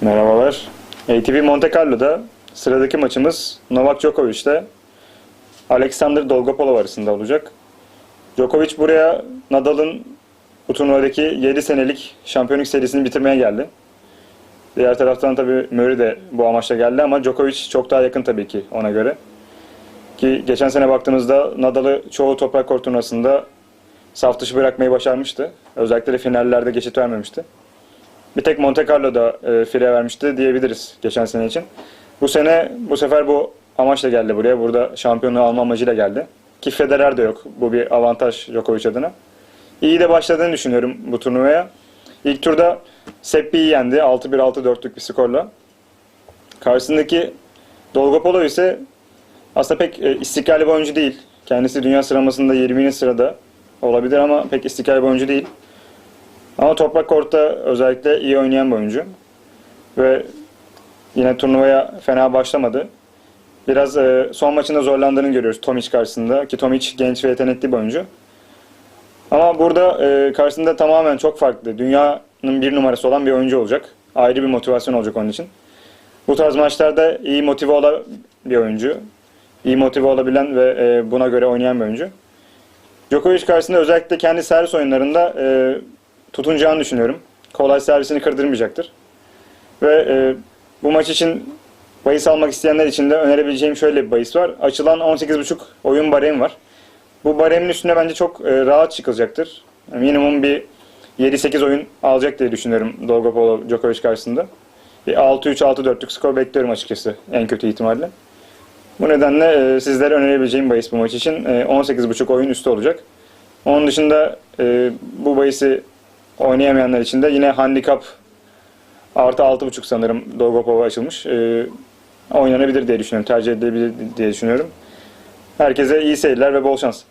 Merhabalar. ATP Monte Carlo'da sıradaki maçımız Novak Djokovic ile Alexander Dolgopolov arasında olacak. Djokovic buraya Nadal'ın bu turnuvadaki 7 senelik şampiyonluk serisini bitirmeye geldi. Diğer taraftan tabii Murray de bu amaçla geldi ama Djokovic çok daha yakın tabii ki ona göre. Ki geçen sene baktığımızda Nadal'ı çoğu toprak kort turnuvasında saf dışı bırakmayı başarmıştı. Özellikle de finallerde geçit vermemişti. Bir tek Monte Carlo'da e, fire vermişti diyebiliriz geçen sene için. Bu sene bu sefer bu amaçla geldi buraya. Burada şampiyonluğu alma amacıyla geldi. Ki Federer de yok. Bu bir avantaj Djokovic adına. İyi de başladığını düşünüyorum bu turnuvaya. İlk turda Seppi'yi yendi. 6-1, 6-4'lük bir skorla. Karşısındaki Dolgopolov ise aslında pek e, istikrarlı bir oyuncu değil. Kendisi dünya sıralamasında 20. sırada olabilir ama pek istikrarlı bir oyuncu değil. Ama toprak kortta özellikle iyi oynayan bir oyuncu. Ve yine turnuvaya fena başlamadı. Biraz e, son maçında zorlandığını görüyoruz Tomic karşısında. Ki Tomic genç ve yetenekli bir oyuncu. Ama burada e, karşısında tamamen çok farklı. Dünyanın bir numarası olan bir oyuncu olacak. Ayrı bir motivasyon olacak onun için. Bu tarz maçlarda iyi motive olan bir oyuncu. İyi motive olabilen ve e, buna göre oynayan bir oyuncu. Djokovic karşısında özellikle kendi servis oyunlarında e, tutunacağını düşünüyorum. Kolay servisini kırdırmayacaktır. Ve e, bu maç için bahis almak isteyenler için de önerebileceğim şöyle bir bahis var. Açılan 18.5 oyun baremi var. Bu baremin üstüne bence çok e, rahat çıkılacaktır. Minimum bir 7-8 oyun alacak diye düşünüyorum Dolgopolov Djokovic karşısında. Bir 6-3, 6-4'lük skor bekliyorum açıkçası en kötü ihtimalle. Bu nedenle e, sizlere önerebileceğim bahis bu maç için e, 18.5 oyun üstü olacak. Onun dışında e, bu bahisi oynayamayanlar için de yine handikap artı 6.5 sanırım Dolgopolova açılmış. E, oynanabilir diye düşünüyorum. Tercih edilebilir diye düşünüyorum. Herkese iyi seyirler ve bol şans.